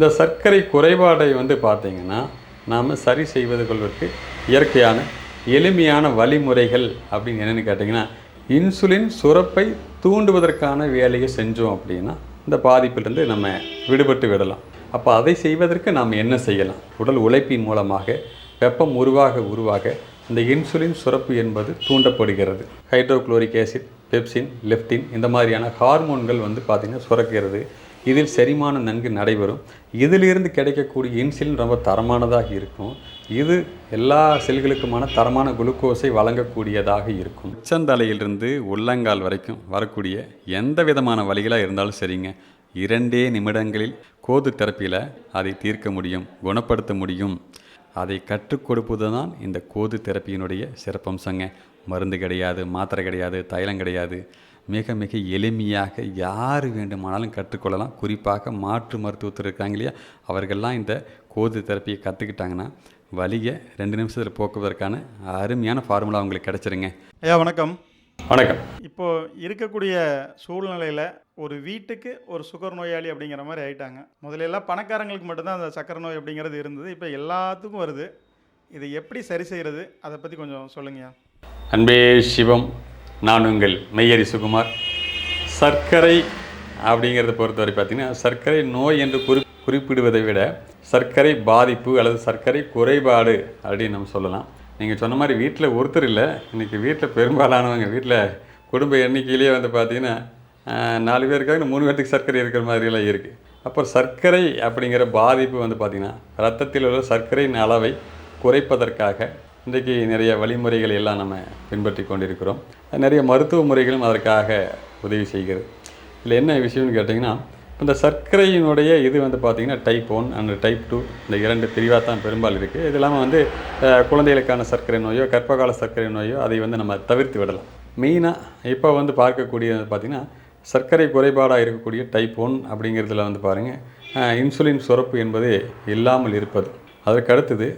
இந்த சர்க்கரை குறைபாடை வந்து பார்த்திங்கன்னா நாம் சரி செய்வது கொள்வதற்கு இயற்கையான எளிமையான வழிமுறைகள் அப்படின்னு என்னென்னு கேட்டிங்கன்னா இன்சுலின் சுரப்பை தூண்டுவதற்கான வேலையை செஞ்சோம் அப்படின்னா இந்த பாதிப்பிலிருந்து நம்ம விடுபட்டு விடலாம். அப்போ அதை செய்வதற்கு நாம் என்ன செய்யலாம்? உடல் உழைப்பின் மூலமாக வெப்பம் உருவாக உருவாக இந்த இன்சுலின் சுரப்பு என்பது தூண்டப்படுகிறது. ஹைட்ரோகுளோரிக் ஆசிட் பெப்சின் லெப்டின் இந்த மாதிரியான ஹார்மோன்கள் வந்து பார்த்திங்கன்னா சுரக்கிறது. இதில் செரிமானம் நன்கு நடைபெறும். இதிலிருந்து கிடைக்கக்கூடிய இன்சுலின் ரொம்ப தரமானதாக இருக்கும். இது எல்லா செல்களுக்குமான தரமான குளுக்கோஸை வழங்கக்கூடியதாக இருக்கும். உச்சந்தலையிலிருந்து உள்ளங்கால் வரைக்கும் வரக்கூடிய எந்த விதமான வழிகளாக இருந்தாலும் சரிங்க. இரண்டே நிமிடங்களில் கோது தெரப்பியில் அதை தீர்க்க முடியும் குணப்படுத்த முடியும். அதை கற்றுக் கொடுப்பது தான் இந்த கோது தெரப்பியினுடைய சிறப்பம்சங்க. மருந்து கிடையாது மாத்திரை கிடையாது தைலம் கிடையாது. மிக மிக எளிமையாக யார் வேண்டுமானாலும் கற்றுக்கொள்ளலாம். குறிப்பாக மாற்று மருத்துவத்தில் இருக்காங்க இல்லையா? அவர்கள்லாம் இந்த கோது தெரப்பியை கற்றுக்கிட்டாங்கன்னா வலியை ரெண்டு நிமிஷத்தில் போக்குவதற்கான அருமையான ஃபார்முலா உங்களுக்கு கிடச்சிருங்க. ஐயா வணக்கம். வணக்கம். இப்போ இருக்கக்கூடிய சூழ்நிலையில் ஒரு வீட்டுக்கு ஒரு சுகர் நோயாளி அப்படிங்கிற மாதிரி ஆயிட்டாங்க. முதல்ல எல்லாம் பணக்காரங்களுக்கு மட்டும்தான் அந்த சக்கரை நோய் அப்படிங்கிறது இருந்தது. இப்போ எல்லாத்துக்கும் வருது. இதை எப்படி சரி செய்கிறது அதை பற்றி கொஞ்சம் சொல்லுங்கய்யா. அன்பே சிவம். நான் உங்கள் மெய்யரி சுகுமார். சர்க்கரை அப்படிங்கிறத பொறுத்தவரை பார்த்தீங்கன்னா சர்க்கரை நோய் என்று குறி குறிப்பிடுவதை விட சர்க்கரை பாதிப்பு அல்லது சர்க்கரை குறைபாடு அப்படின்னு நம்ம சொல்லலாம். நீங்கள் சொன்ன மாதிரி வீட்டில் ஒருத்தர் இல்லை. இன்றைக்கி வீட்டில் பெரும்பாலானவங்க வீட்டில் குடும்ப எண்ணிக்கையிலேயே வந்து பார்த்தீங்கன்னா நாலு பேருக்காக மூணு பேர்த்துக்கு சர்க்கரை இருக்கிற மாதிரியெல்லாம் இருக்குது அப்போ சர்க்கரை அப்படிங்கிற பாதிப்பு வந்து பார்த்திங்கன்னா ரத்தத்தில் உள்ள சர்க்கரையின் அளவை குறைப்பதற்காக இன்றைக்கு நிறைய வழிமுறைகள் எல்லாம் நம்ம பின்பற்றி கொண்டிருக்கிறோம். நிறைய மருத்துவ முறைகளும் அதற்காக உதவி செய்கிறது. இதில் என்ன விஷயம்னு கேட்டிங்கன்னா இந்த சர்க்கரையினுடைய இது வந்து பார்த்திங்கன்னா type one and type two இந்த இரண்டு பிரிவாக தான் பெரும்பாலும் இருக்குது. இது இல்லாமல் வந்து குழந்தைகளுக்கான சர்க்கரை நோயோ கர்ப்பகால சர்க்கரை நோயோ அதை வந்து நம்ம தவிர்த்து விடலாம். மெயினாக இப்போ வந்து பார்க்கக்கூடியது பார்த்திங்கன்னா சர்க்கரை குறைபாடாக இருக்கக்கூடிய டைப் ஒன் அப்படிங்கிறதுல வந்து பாருங்கள் இன்சுலின் சுரப்பு என்பது இல்லாமல் இருப்பது. அதற்கு அடுத்தது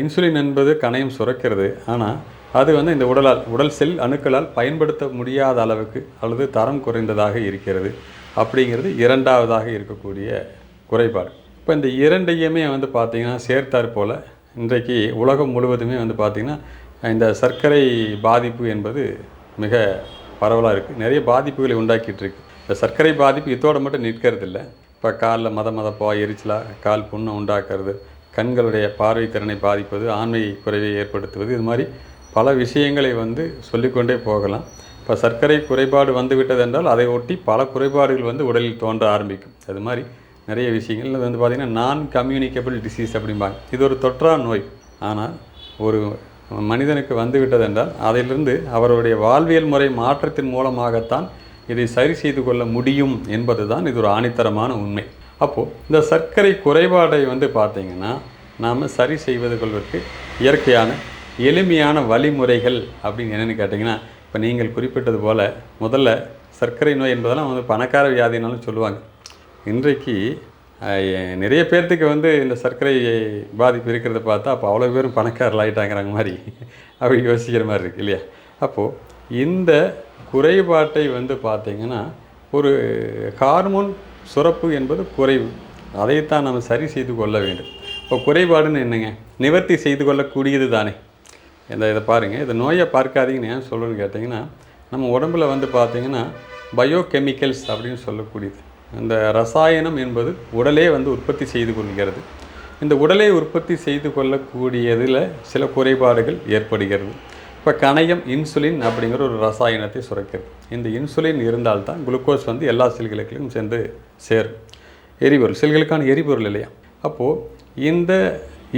இன்சுலின் என்பது கணையம் சுரக்கிறது. ஆனால் அது வந்து இந்த உடலால் உடல் செல் அணுக்களால் பயன்படுத்த முடியாத அளவுக்கு அல்லது தரம் குறைந்ததாக இருக்கிறது. அப்படிங்கிறது இரண்டாவதாக இருக்கக்கூடிய குறைபாடு. இப்போ இந்த இரண்டையுமே வந்து பார்த்திங்கன்னா சேர்த்தாற் போல் இன்றைக்கு உலகம் முழுவதுமே வந்து பார்த்திங்கன்னா இந்த சர்க்கரை பாதிப்பு என்பது மிக பரவலாக இருக்குது நிறைய பாதிப்புகளை உண்டாக்கிட்டு இருக்கு. இந்த சர்க்கரை பாதிப்பு இதோட மட்டும் நிற்கிறது இல்லை இப்போ காலில் மத மதப்பாக எரிச்சலாக கால் புண்ணை உண்டாக்குறது கண்களுடைய பார்வை திறனை பாதிப்பது ஆண்மை குறைவை ஏற்படுத்துவது இது மாதிரி பல விஷயங்களை வந்து சொல்லிக்கொண்டே போகலாம். இப்போ சர்க்கரை குறைபாடு வந்துவிட்டது என்றால் அதை ஒட்டி பல குறைபாடுகள் வந்து உடலில் தோன்ற ஆரம்பிக்கும். அது மாதிரி நிறைய விஷயங்கள். இது வந்து பார்த்திங்கன்னா நான் கம்யூனிகபிள் டிசீஸ் அப்படிம்பாங்க. இது ஒரு தொற்றா நோய். ஆனால் ஒரு மனிதனுக்கு வந்துவிட்டது என்றால் அதிலிருந்து அவருடைய வாழ்வியல் முறை மாற்றத்தின் மூலமாகத்தான் இதை சரி செய்து கொள்ள முடியும் என்பது தான் இது ஒரு ஆணித்தரமான உண்மை. அப்போது இந்த சர்க்கரை குறைபாடை வந்து பார்த்திங்கன்னா நாம் சரி செய்வது கொள்வதற்கு இயற்கையான எளிமையான வழிமுறைகள் அப்படின்னு என்னென்னு கேட்டிங்கன்னா இப்போ நீங்கள் குறிப்பிட்டது போல் முதல்ல சர்க்கரை நோய் என்பதெல்லாம் வந்து பணக்கார வியாதினாலும் சொல்லுவாங்க. இன்றைக்கு நிறைய பேர்த்துக்கு வந்து இந்த சர்க்கரை பாதிப்பு இருக்கிறத பார்த்தா அப்போ அவ்வளோ பேரும் பணக்காரர்கள் ஆகிட்டாங்கிறாங்க மாதிரி அப்படி யோசிக்கிற மாதிரி இருக்கு இல்லையா? அப்போது இந்த குறைபாட்டை வந்து பார்த்திங்கன்னா ஒரு ஹார்மோன் சுரப்பு என்பது குறைவு. அதைத்தான் நம்ம சரி செய்து கொள்ள வேண்டும். இப்போ குறைபாடுன்னு என்னங்க? நிவர்த்தி செய்து கொள்ளக்கூடியது தானே. இந்த இதை பாருங்கள் இந்த நோயை பார்க்காதீங்கன்னு ஏன் சொல்லணும்னு கேட்டிங்கன்னா நம்ம உடம்புல வந்து பார்த்திங்கன்னா பயோகெமிக்கல்ஸ் அப்படின்னு சொல்லக்கூடியது. இந்த ரசாயனம் என்பது உடலே வந்து உற்பத்தி செய்து கொள்கிறது. இந்த உடலை உற்பத்தி செய்து கொள்ளக்கூடியதில் சில குறைபாடுகள் ஏற்படுகிறது. இப்போ கணையம் இன்சுலின் அப்படிங்கிற ஒரு ரசாயனத்தை சுரக்கிறது. இந்த இன்சுலின் இருந்தால்தான் குளுக்கோஸ் வந்து எல்லா செல்களுக்கும் சேர்ந்து சேரும் எரிபொருள் செல்களுக்கான எரிபொருள் இல்லையா? அப்போது இந்த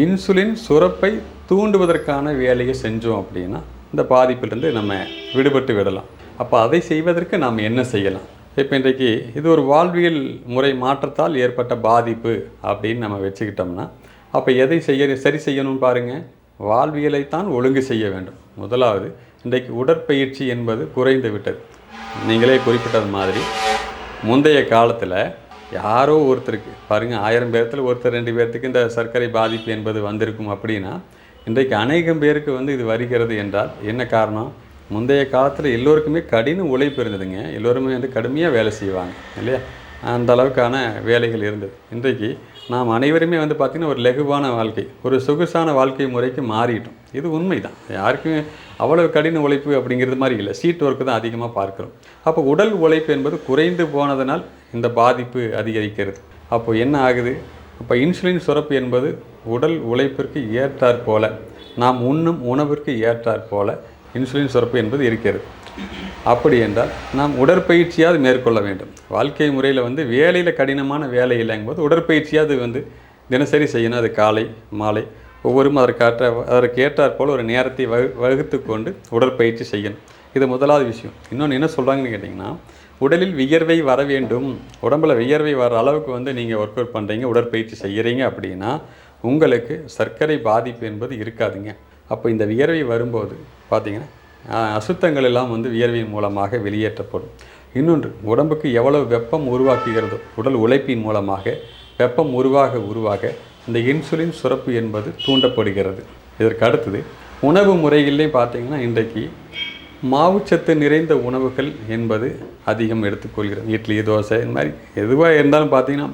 இன்சுலின் சுரப்பை தூண்டுவதற்கான வேலையை செஞ்சோம் அப்படின்னா இந்த பாதிப்பிலிருந்து நம்ம விடுபட்டு விடலாம். அப்போ அதை செய்வதற்கு நாம் என்ன செய்யலாம்? இப்போ இன்றைக்கு இது ஒரு வாழ்வியல் முறை மாற்றத்தால் ஏற்பட்ட பாதிப்பு அப்படின்னு நம்ம வச்சுக்கிட்டோம்னா அப்போ எதை செய்ய சரி செய்யணும்னு பாருங்கள் வாழ்வியலைத்தான் ஒழுங்கு செய்ய வேண்டும். முதலாவது இன்றைக்கு உடற்பயிற்சி என்பது குறைந்து விட்டது. நீங்களே குறிப்பிட்டது மாதிரி முந்தைய காலத்தில் யாரோ ஒருத்தருக்கு பாருங்கள் ஆயிரம் பேர்த்தில் ஒருத்தர் ரெண்டு பேர்த்துக்கு இந்த சர்க்கரை பாதிப்பு என்பது வந்திருக்கும் அப்படின்னா இன்றைக்கு அநேகம் பேருக்கு வந்து இது வருகிறது என்றால் என்ன காரணம்? முந்தைய காலத்தில் எல்லோருக்குமே கடின உழைப்பு இருந்ததுங்க. எல்லோருமே வந்து கடுமையாக வேலை செய்வாங்க இல்லையா? அந்த அளவுக்கான வேலைகள் இருந்தது. இன்றைக்கு நாம் அனைவருமே வந்து பார்த்திங்கன்னா ஒரு லெகுவான வாழ்க்கை ஒரு சொகுசான வாழ்க்கை முறைக்கு மாறிட்டோம். இது உண்மை தான் யாருக்குமே அவ்வளவு கடின உழைப்பு அப்படிங்கிறது மாதிரி இல்லை. சீட் ஒர்க்கு தான் அதிகமாக பார்க்குறோம். அப்போ உடல் உழைப்பு என்பது குறைந்து போனதனால் இந்த பாதிப்பு அதிகரிக்கிறது. அப்போது என்ன ஆகுது? இப்போ இன்சுலின் சுரப்பு என்பது உடல் உழைப்பிற்கு ஏற்றாற் போல நாம் உண்ணும் உணவிற்கு ஏற்றாற் போல இன்சுலின் சுரப்பு என்பது இருக்கிறது. அப்படி என்றால் நாம் உடற்பயிற்சியாவது மேற்கொள்ள வேண்டும். வாழ்க்கை முறையில் வந்து வேலையில் கடினமான வேலை இல்லைங்கும்போது உடற்பயிற்சியாவது வந்து தினசரி செய்யணும். அது காலை மாலை ஒவ்வொரும் அதற்காற்ற அதற்கு ஏற்றாற்போல் ஒரு நேரத்தை வகு வகுத்து கொண்டு உடற்பயிற்சி செய்யணும். இது முதலாவது விஷயம். இன்னொன்று என்ன சொல்கிறாங்கன்னு கேட்டிங்கன்னா உடலில் வியர்வை வர வேண்டும். உடம்புல வியர்வை வர அளவுக்கு வந்து நீங்கள் ஒர்க் அவுட் பண்ணுறீங்க உடற்பயிற்சி செய்கிறீங்க அப்படின்னா உங்களுக்கு சர்க்கரை பாதிப்பு என்பது இருக்காதுங்க. அப்போ இந்த வியர்வை வரும்போது பார்த்திங்கன்னா அசுத்தங்கள் எல்லாம் வந்து வியர்வையின் மூலமாக வெளியேற்றப்படும். இன்னொன்று உடம்புக்கு எவ்வளவு வெப்பம் உருவாக்குகிறதோ உடல் உழைப்பின் மூலமாக வெப்பம் உருவாக உருவாக இந்த இன்சுலின் சுரப்பு என்பது தூண்டப்படுகிறது. இதற்கு அடுத்தது உணவு முறைகளிலே பார்த்தீங்கன்னா இன்றைக்கு மாவுச்சத்து நிறைந்த உணவுகள் என்பது அதிகம் எடுத்துக்கொள்கிறோம் இட்லி தோசை இந்த மாதிரி எதுவாக இருந்தாலும் பார்த்தீங்கன்னா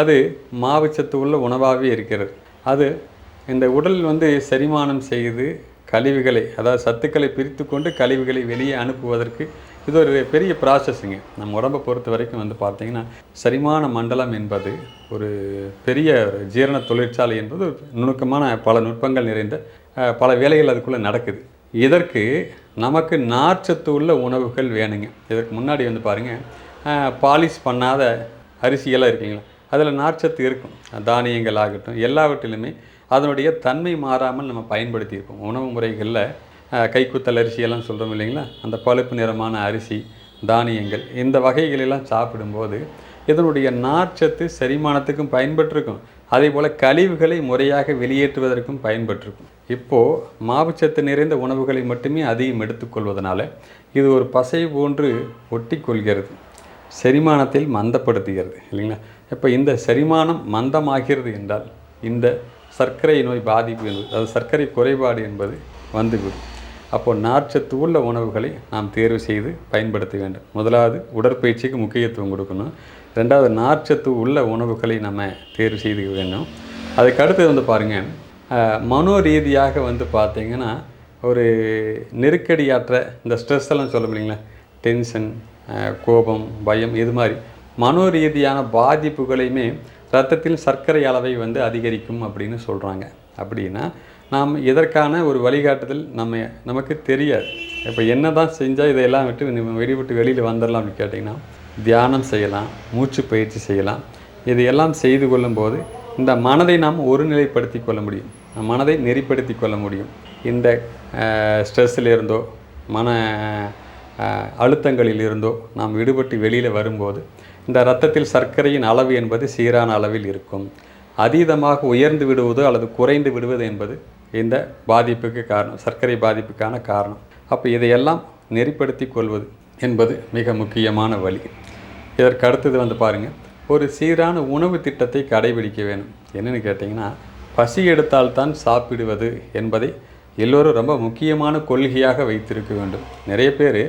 அது மாவுச்சத்து உள்ள உணவாகவே இருக்கிறது. அது இந்த உடல் வந்து செரிமானம் செய்து கழிவுகளை அதாவது சத்துக்களை பிரித்து கொண்டு கழிவுகளை வெளியே அனுப்புவதற்கு இது ஒரு பெரிய ப்ராசஸ்ஸுங்க நம்ம உடம்பை பொறுத்த வரைக்கும் வந்து பார்த்திங்கன்னா செரிமான மண்டலம் என்பது ஒரு பெரிய ஜீரண தொழிற்சாலை என்பது நுணுக்கமான பல நுட்பங்கள் நிறைந்த பல வேலைகள் அதுக்குள்ளே நடக்குது. இதற்கு நமக்கு நார்ச்சத்து உள்ள உணவுகள் வேணுங்க. இதற்கு முன்னாடி வந்து பாருங்கள் பாலிஷ் பண்ணாத அரிசியெல்லாம் இருக்குங்களா? அதில் நார்ச்சத்து இருக்கும். தானியங்கள் ஆகட்டும் எல்லாவற்றிலுமே அதனுடைய தன்மை மாறாமல் நம்ம பயன்படுத்தியிருப்போம். உணவு முறைகளில் கைக்குத்தல் அரிசியெல்லாம் சொல்கிறோம் இல்லைங்களா? அந்த பழுப்பு நிறமான அரிசி தானியங்கள் இந்த வகைகளெல்லாம் சாப்பிடும்போது இதனுடைய நார்ச்சத்து செரிமானத்துக்கும் பயன்பட்டிருக்கும். அதே போல் கழிவுகளை முறையாக வெளியேற்றுவதற்கும் பயன்பட்டிருக்கும். இப்போது மாவுச்சத்து நிறைந்த உணவுகளை மட்டுமே அதிகம் எடுத்துக்கொள்வதனால இது ஒரு பசை போன்று ஒட்டிக்கொள்கிறது. செரிமானத்தில் மந்தப்படுத்துகிறது இல்லைங்களா? இப்போ இந்த செரிமானம் மந்தமாகிறது என்றால் இந்த சர்க்கரை நோய் பாதிப்பு என்பது அது சர்க்கரை குறைபாடு என்பது வந்துவிடும். அப்போது நார்ச்சத்து உள்ள உணவுகளை நாம் தேர்வு செய்து பயன்படுத்த வேண்டும். முதலாவது உடற்பயிற்சிக்கு முக்கியத்துவம் கொடுக்கணும். ரெண்டாவது நார்ச்சத்து உள்ள உணவுகளை நம்ம தேர்வு செய்து வேண்டும். அதுக்கு அடுத்தது வந்து பாருங்கள் மனோ ரீதியாக வந்து பார்த்திங்கன்னா ஒரு நெருக்கடியாற்ற இந்த ஸ்ட்ரெஸ் எல்லாம் சொல்ல முடியுங்களா டென்ஷன் கோபம் பயம் இது மாதிரி. மனோ ரீதியான பாதிப்புகளையுமே ரத்தத்தில் சர்க்கரை அளவை வந்து அதிகரிக்கும் அப்படின்னு சொல்கிறாங்க அப்படின்னா நாம் இதற்கான ஒரு வழிகாட்டுதல் நம்ம நமக்கு தெரியாது. இப்போ என்ன தான் செஞ்சால் இதையெல்லாம் விட்டு நம்ம வெடிவிட்டு வெளியில் வந்துடலாம் அப்படின்னு கேட்டிங்கன்னா தியானம் செய்யலாம் மூச்சு பயிற்சி செய்யலாம். இதையெல்லாம் செய்து கொள்ளும்போது இந்த மனதை நாம் ஒருநிலைப்படுத்தி கொள்ள முடியும். மனதை நெறிப்படுத்தி கொள்ள முடியும். இந்த ஸ்ட்ரெஸ்ஸில் இருந்தோ மன அழுத்தங்களில் இருந்தோ நாம் விடுபட்டு வெளியில் வரும்போது இந்த இரத்தத்தில் சர்க்கரையின் அளவு என்பது சீரான அளவில் இருக்கும். அதீதமாக உயர்ந்து விடுவது அல்லது குறைந்து விடுவது என்பது இந்த பாதிப்புக்கு காரணம் சர்க்கரை பாதிப்புக்கான காரணம். அப்போ இதையெல்லாம் நெறிப்படுத்தி கொள்வது என்பது மிக முக்கியமான வழி. இதற்கு அடுத்தது வந்து பாருங்கள் ஒரு சீரான உணவு திட்டத்தை கடைபிடிக்க வேணும் என்னென்னு கேட்டிங்கன்னா பசி எடுத்தால்தான் சாப்பிடுவது என்பதை எல்லோரும் ரொம்ப முக்கியமான கொள்கையாக வைத்திருக்க வேண்டும். நிறைய பேர்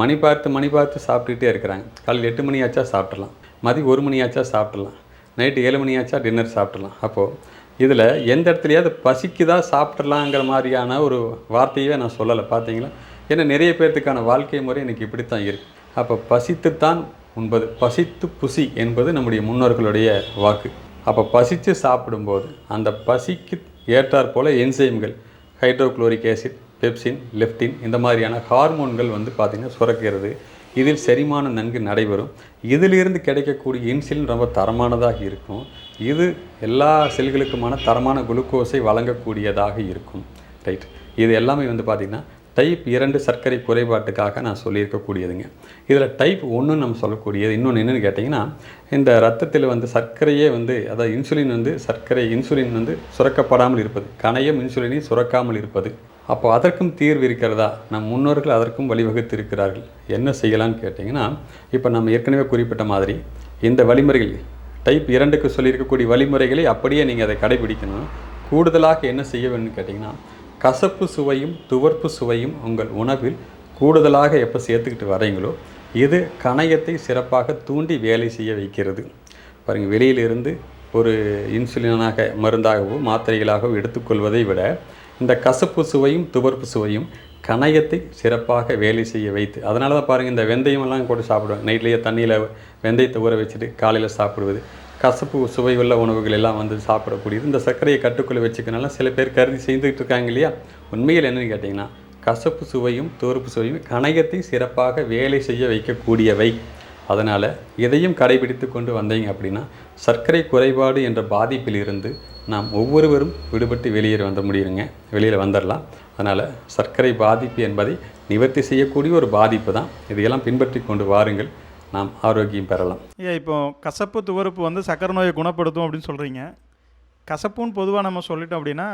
மணி பார்த்து மணி பார்த்து சாப்பிட்டுட்டே இருக்கிறாங்க. காலையில் எட்டு மணி ஆச்சா சாப்பிட்றலாம் மதியம் ஒரு மணி ஆச்சா சாப்பிட்றலாம் நைட்டு ஏழு மணி ஆச்சா டின்னர் சாப்பிட்றலாம் அப்போது இதில் எந்த இடத்துலையாவது பசிக்குதா சாப்பிட்றலாங்கிற மாதிரியான ஒரு வார்த்தையவே நான் சொல்லலை. பார்த்தீங்களா? ஏன்னா நிறைய பேர்த்துக்கான வாழ்க்கை முறை எனக்கு இப்படித்தான் இருக்குது அப்போ பசித்துத்தான் உண்பது. பசித்து புசி என்பது நம்முடைய முன்னோர்களுடைய வாக்கு. அப்போ பசித்து சாப்பிடும்போது அந்த பசிக்கு ஏற்றாற்போல் என்சைம்கள் ஹைட்ரோக்ளோரிக் ஆசிட் பெப்சின் லெப்டின் இந்த மாதிரியான ஹார்மோன்கள் வந்து பார்த்திங்கன்னா சுரக்கிறது. இதில் செரிமானம் நன்கு நடைபெறும். இதிலிருந்து கிடைக்கக்கூடிய இன்சுலின் ரொம்ப தரமானதாக இருக்கும். இது எல்லா செல்களுக்குமான தரமான குளுக்கோஸை வழங்கக்கூடியதாக இருக்கும். ரைட். இது எல்லாமே வந்து பார்த்திங்கன்னா டைப் இரண்டு சர்க்கரை குறைபாட்டுக்காக நான் சொல்லியிருக்கக்கூடியதுங்க. இதில் டைப் ஒன்று நம்ம சொல்லக்கூடியது. இன்னொன்று என்னென்னு கேட்டிங்கன்னா இந்த ரத்தத்தில் வந்து சர்க்கரையே வந்து அதாவது இன்சுலின் வந்து சர்க்கரை இன்சுலின் வந்து சுரக்கப்படாமல் இருப்பது. கணையம் இன்சுலினை சுரக்காமல் இருப்பது. அப்போ அதற்கும் தீர்வு இருக்கிறதா? நம் முன்னோர்கள் அதற்கும் வழிவகுத்து இருக்கிறார்கள் என்ன செய்யலாம்னு கேட்டிங்கன்னா இப்போ நம்ம ஏற்கனவே குறிப்பிட்ட மாதிரி இந்த வழிமுறைகள் டைப் இரண்டுக்கு சொல்லியிருக்கக்கூடிய வழிமுறைகளை அப்படியே நீங்கள் அதை கடைபிடிக்கணும். கூடுதலாக என்ன செய்ய வேணும்னு கேட்டிங்கன்னா கசப்பு சுவையும் துவர்ப்பு சுவையும் உங்கள் உணவில் கூடுதலாக எப்போ சேர்த்துக்கிட்டு வரீங்களோ இது கணையத்தை சிறப்பாக தூண்டி வேலை செய்ய வைக்கிறது. பாருங்கள் வெளியிலிருந்து ஒரு இன்சுலினாக மருந்தாகவோ மாத்திரைகளாகவோ எடுத்துக்கொள்வதை விட இந்த கசப்பு சுவையும் துவர்ப்பு சுவையும் கணையத்தை சிறப்பாக வேலை செய்ய வைத்து அதனால தான் பாருங்கள் இந்த வெந்தயமெல்லாம் கூட சாப்பிடுவேன். நைட்லேயே தண்ணியில் வெந்தயத்தை ஊற வச்சுட்டு காலையில் சாப்பிடுவது. கசப்பு சுவை உள்ள உணவுகள் எல்லாம் வந்து சாப்பிடக்கூடியது. இந்த சர்க்கரையை கட்டுக்குள்ளே வச்சுக்கனால சில பேர் கருதி செய்துக்கிட்டு இருக்காங்க இல்லையா? உண்மையில் என்னன்னு கேட்டிங்கன்னா கசப்பு சுவையும் துவர்ப்பு சுவையும் கணையத்தை சிறப்பாக வேலை செய்ய வைக்கக்கூடியவை. அதனால் இதையும் கடைபிடித்து கொண்டு வந்தீங்க அப்படின்னா சர்க்கரை குறைபாடு என்ற பாதிப்பிலிருந்து நாம் ஒவ்வொருவரும் விடுபட்டு வெளியே வந்த முடியுங்க. வெளியில் வந்துடலாம் அதனால் சர்க்கரை பாதிப்பு என்பதை நிவர்த்தி செய்யக்கூடிய ஒரு பாதிப்பு தான். இதையெல்லாம் பின்பற்றி கொண்டு வாருங்கள். நாம் ஆரோக்கியம் பெறலாம். ஐயா இப்போ கசப்பு துவர்ப்பு வந்து சக்கரை நோயை குணப்படுத்தும் அப்படின்னு சொல்கிறீங்க கசப்புன்னு பொதுவாக நம்ம சொல்லிட்டோம் அப்படின்னா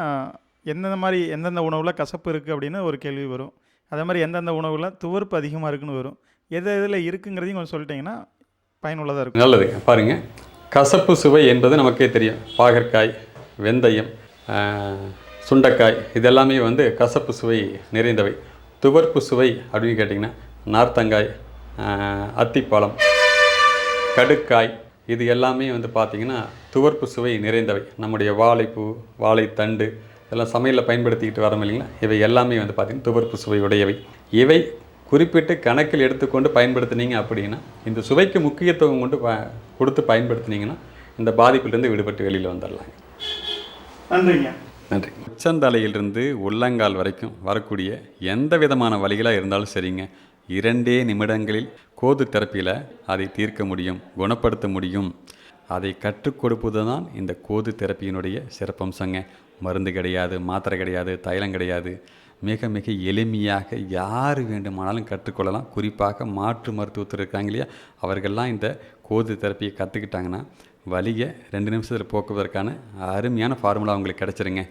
எந்தெந்த மாதிரி எந்தெந்த உணவில் கசப்பு இருக்குது அப்படின்னு ஒரு கேள்வி வரும். அதே மாதிரி எந்தெந்த உணவில் துவர்ப்பு அதிகமாக இருக்குன்னு வரும். எது எதில் இருக்குங்கிறதையும் கொஞ்சம் சொல்லிட்டீங்கன்னா பயனுள்ளதாக இருக்கும். நல்லது. பாருங்க. கசப்பு சுவை என்பது நமக்கே தெரியும். பாகற்காய் வெந்தயம் சுண்டைக்காய் இதெல்லாமே வந்து கசப்பு சுவை நிறைந்தவை. துவர்ப்பு சுவை அப்படின்னு கேட்டிங்கன்னா நார்த்தங்காய் அத்திப்பழம் கடுக்காய் இது எல்லாமே வந்து பார்த்திங்கன்னா துவர்ப்பு சுவை நிறைந்தவை. நம்முடைய வாழைப்பூ வாழைத்தண்டு இதெல்லாம் சமையலில் பயன்படுத்திக்கிட்டு வரோம் இல்லைங்களா? இவை எல்லாமே வந்து பார்த்திங்கன்னா துவர்ப்பு சுவையுடையவை. இவை குறிப்பிட்டு கணக்கில் எடுத்துக்கொண்டு பயன்படுத்துனீங்க அப்படின்னா இந்த சுவைக்கு முக்கியத்துவம் கொண்டு ப- கொடுத்து பயன்படுத்துனீங்கன்னா இந்த பாதிப்பிலிருந்து விடுபட்டு வெளியில் வந்துடலாங்க நன்றிங்க. நன்றி. உச்சந்தலையிலிருந்து உள்ளங்கால் வரைக்கும் வரக்கூடிய எந்த விதமான வலிகளாக இருந்தாலும் சரிங்க. இரண்டே நிமிடங்களில் கோது தெரப்பியில் அதை தீர்க்க முடியும் குணப்படுத்த முடியும். அதை கற்றுக் கொடுப்பது தான் இந்த கோது தெரப்பியினுடைய சிறப்பம்சங்க. மருந்து கிடையாது மாத்திரை கிடையாது தைலம் கிடையாது. மிக மிக எளிமையாக யார் வேண்டுமானாலும் கற்றுக்கொள்ளலாம். குறிப்பாக மாற்று மருத்துவத்தில் இருக்காங்க இல்லையா? அவர்கள்லாம் இந்த கோது தெரப்பியை கற்றுக்கிட்டாங்கன்னா வலியை ரெண்டு நிமிஷத்தில் போக்குவதற்கான அருமையான ஃபார்முலா அவங்களுக்கு கிடச்சிருங்க.